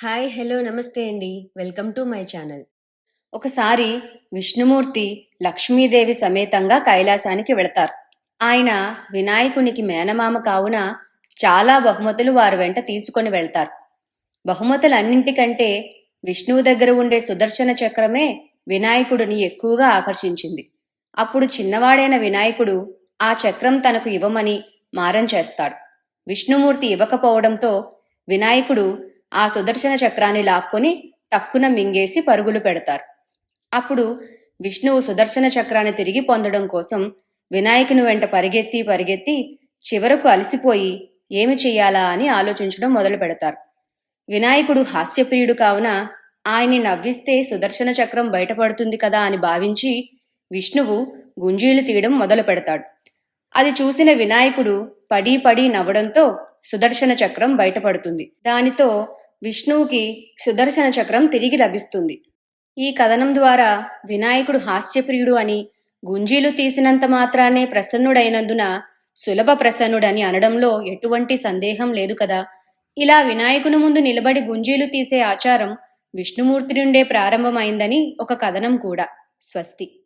Hi hello నమస్తే అండి. Welcome to my channel. ఒకసారి విష్ణుమూర్తి లక్ష్మీదేవి సమేతంగా కైలాసానికి వెళతారు. ఆయన వినాయకునికి మేనమామ కావున చాలా బహుమతులు వారు వెంట తీసుకొని వెళ్తారు. బహుమతులన్నింటికంటే విష్ణువు దగ్గర ఉండే సుదర్శన చక్రమే వినాయకుడిని ఎక్కువగా ఆకర్షించింది. అప్పుడు చిన్నవాడైన వినాయకుడు ఆ చక్రం తనకు ఇవ్వమని మారం చేస్తాడు. విష్ణుమూర్తి ఇవ్వకపోవడంతో వినాయకుడు ఆ సుదర్శన చక్రాన్ని లాక్కొని టక్కున మింగేసి పరుగులు పెడతారు. అప్పుడు విష్ణువు సుదర్శన చక్రాన్ని తిరిగి పొందడం కోసం వినాయకుని వెంట పరిగెత్తి పరిగెత్తి చివరకు అలసిపోయి ఏమి చెయ్యాలా అని ఆలోచించడం మొదలు పెడతారు. వినాయకుడు హాస్యప్రియుడు కావున ఆయన్ని నవ్విస్తే సుదర్శన చక్రం బయటపడుతుంది కదా అని భావించి విష్ణువు గుంజీలు తీయడం మొదలు పెడతాడు అది చూసిన వినాయకుడు పడి పడి నవ్వడంతో సుదర్శన చక్రం బయటపడుతుంది. దానితో విష్ణువుకి సుదర్శన చక్రం తిరిగి లభిస్తుంది. ఈ కథనం ద్వారా వినాయకుడు హాస్యప్రియుడు అని గుంజీలు తీసినంత మాత్రానే ప్రసన్నుడైనందున సులభ ప్రసన్నుడని అనడంలో ఎటువంటి సందేహం లేదు కదా. ఇలా వినాయకుని ముందు నిలబడి గుంజీలు తీసే ఆచారం విష్ణుమూర్తి నుండే ప్రారంభమైందని ఒక కథనం కూడా. స్వస్తి.